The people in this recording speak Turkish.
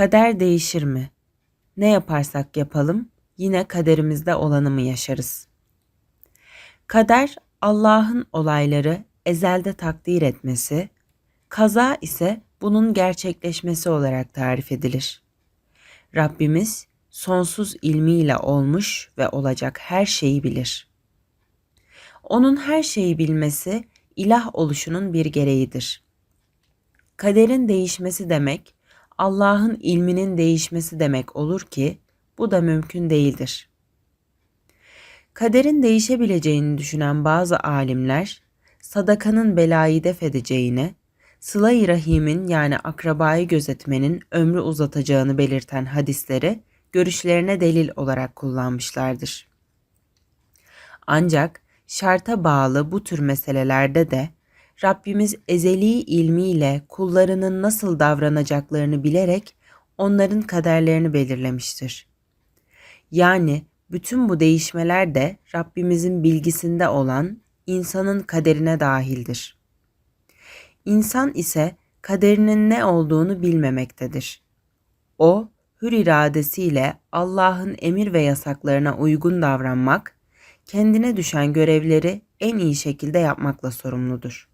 Kader değişir mi? Ne yaparsak yapalım yine kaderimizde olanı mı yaşarız? Kader Allah'ın olayları ezelde takdir etmesi, kaza ise bunun gerçekleşmesi olarak tarif edilir. Rabbimiz sonsuz ilmiyle olmuş ve olacak her şeyi bilir. Onun her şeyi bilmesi ilah oluşunun bir gereğidir. Kaderin değişmesi demek Allah'ın ilminin değişmesi demek olur ki bu da mümkün değildir. Kaderin değişebileceğini düşünen bazı alimler sadakanın belayı def edeceğine, sıla-i rahimin yani akrabayı gözetmenin ömrü uzatacağını belirten hadisleri görüşlerine delil olarak kullanmışlardır. Ancak şarta bağlı bu tür meselelerde de Rabbimiz ezeli ilmiyle kullarının nasıl davranacaklarını bilerek onların kaderlerini belirlemiştir. Yani bütün bu değişmeler de Rabbimizin bilgisinde olan insanın kaderine dahildir. İnsan ise kaderinin ne olduğunu bilmemektedir. O, hür iradesiyle Allah'ın emir ve yasaklarına uygun davranmak, kendine düşen görevleri en iyi şekilde yapmakla sorumludur.